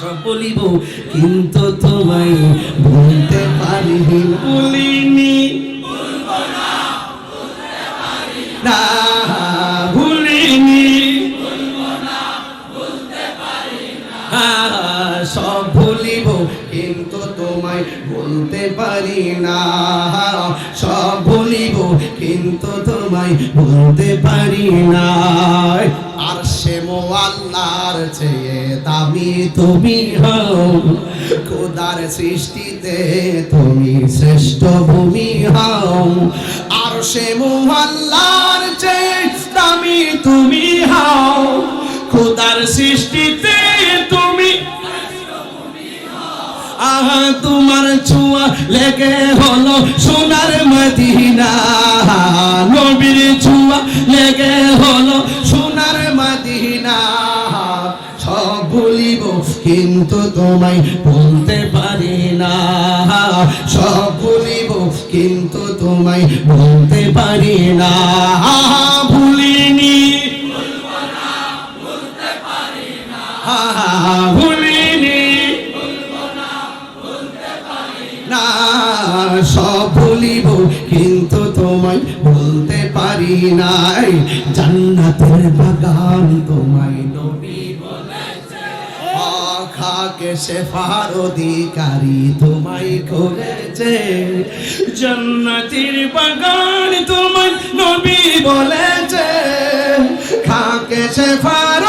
সব বলিব কিন্তু তোমায় বলতে পারি বলিনি। না ভুলিনি। সব ভুলিব কিন্তু তোমায় বলতে পারি না। সব ভুলিব কিন্তু তোমায় বলতে পারি না। সে মোয়াল্লার চেয়ে দামি তুমি হও। খোদার সৃষ্টিতে তুমি শ্রেষ্ঠ ভূমি হও। আর চেয়ে দামি তুমি হও। খোদার সৃষ্টিতে তুমি আহা, তোমার ছোঁয়া লেগে হলো সোনার মদিনা। ভুলিব কিন্তু তোমায় বলতে পারি না। সব ভুলিব কিন্তু তোমায় বলতে পারি না। ভুলিনি। ভুলিনি। না, সব কিন্তু তোমায় বলতে পারি নাই। জান্নাতের বাগান তোমায় খাকে শেফার অধিকারী তোমায় করেছে। জন্নতির বাগান তোমায় নবী বলেছে। খাকে শেফার